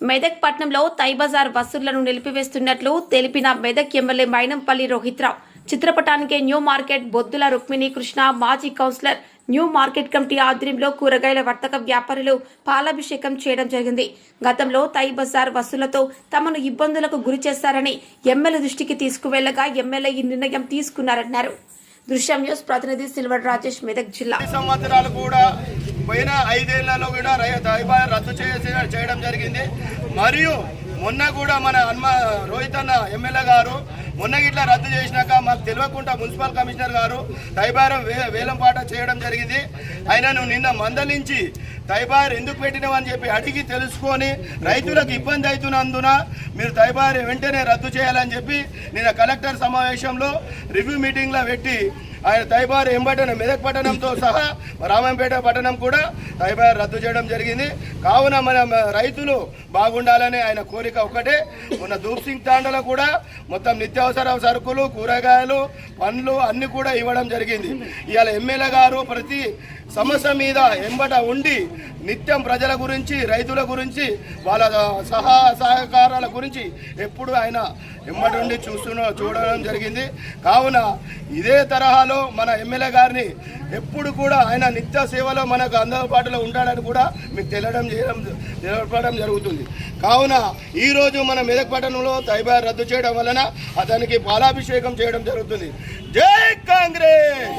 మెదక్ పట్నంలో తైబజార్ బస్సులను నిలిపివేస్తున్నట్లు తెలిపిన మెదక్ ఎమ్మెల్యే మైనంపల్లి రోహిత్రావు. చిత్రపటానికి న్యూ మార్కెట్ బొద్దుల రుక్మిణి కృష్ణ మాజీ కౌన్సిలర్ న్యూ మార్కెట్ కమిటీ ఆధ్వర్యంలో కూరగాయల వర్తక వ్యాపారులు పాలాభిషేకం చేయడం జరిగింది. గతంలో తై బజార్ బస్సులతో తమను ఇబ్బందులకు గురి చేశారని ఎమ్మెల్యే దృష్టికి తీసుకువెళ్ళగా ఎమ్మెల్యే ఈ నిర్ణయం తీసుకున్నారన్నారు. దృశ్యం న్యూస్ ప్రతినిధి సిల్వర్ రాజేష్ మెదక్ జిల్లా. సంవత్సరాలు కూడా ఐదేళ్ళలో కూడా రై- రద్దు చేసి చేయడం జరిగింది. మరియు మొన్న కూడా మన హన్మ రోహిత్ అన్న ఎమ్మెల్యే గారు మొన్న గిట్లా రద్దు చేసినాక మాకు తెలియకుండా మున్సిపల్ కమిషనర్ గారు తైబారం వే వేలంపాట చేయడం జరిగింది. ఆయనను నిన్న మందలించి తైబార్ ఎందుకు పెట్టినవని చెప్పి అడిగి తెలుసుకొని రైతులకు ఇబ్బంది అవుతున్నందున మీరు తైబార్ వెంటనే రద్దు చేయాలని చెప్పి నిన్న కలెక్టర్ సమావేశంలో రివ్యూ మీటింగ్లో పెట్టి ఆయన తైబార్ ఎంబటన మెదక్ పట్టణంతో సహా రామంపేట పట్టణం కూడా తైబార్ రద్దు చేయడం జరిగింది. కావున మన రైతులు బాగుండాలనే ఆయన కోరిక ఒకటే మొన్న దూప్ సింగ్ తాండలో కూడా మొత్తం నిత్యావసర సరుకులు కూరగాయలు పండ్లు అన్నీ కూడా ఇవ్వడం జరిగింది. ఇవాళ ఎమ్మెల్యే గారు ప్రతి సమస్య మీద ఎంబట ఉండి నిత్యం ప్రజల గురించి రైతుల గురించి వాళ్ళ సహా సహకారాల గురించి ఎప్పుడు ఆయన ఎంబట ఉండి చూస్తున్న చూడడం జరిగింది. కావున ఇదే తరహాలో మన ఎమ్మెల్యే గారిని ఎప్పుడు కూడా ఆయన నిత్య సేవలో మనకు అందుబాటులో ఉంటాడని కూడా మీకు తెలియడం చేయడం తెలపడం జరుగుతుంది. కావున ఈరోజు మన మెదక్ పట్టణంలో తైబార్ రద్దు చేయడం వలన అతనికి పాలాభిషేకం చేయడం జరుగుతుంది. జై కాంగ్రెస్!